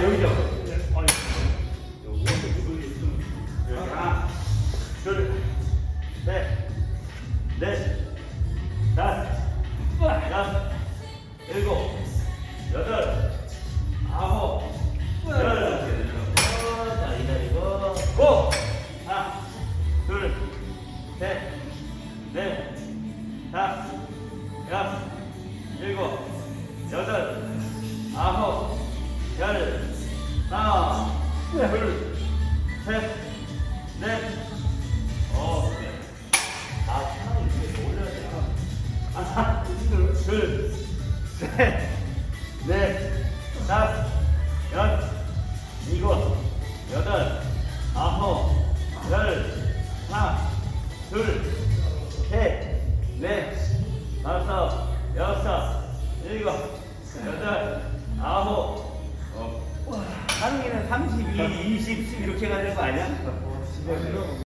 자, 여기죠. 오른쪽 무릎이 좀 여기 하나, 둘, 셋, 넷, 다섯, 여섯, 일곱, 여덟, 아홉, 열. 자, 기다리고. 고! 하나, 둘, 셋, 넷, 다섯, 여섯, 일곱, 여덟, 열, 하나, 둘, 셋, 넷, 어. 아, 사람이 이렇게 올려야 돼. 하나, 둘, 셋, 넷, 다섯, 여섯, 일곱, 여덟, 아홉, 열, 하나, 둘, 셋, 넷, 다섯, 여섯, 일곱, 여덟, 아홉, 32, 20, 10 이렇게 가야 되는 거 아니야?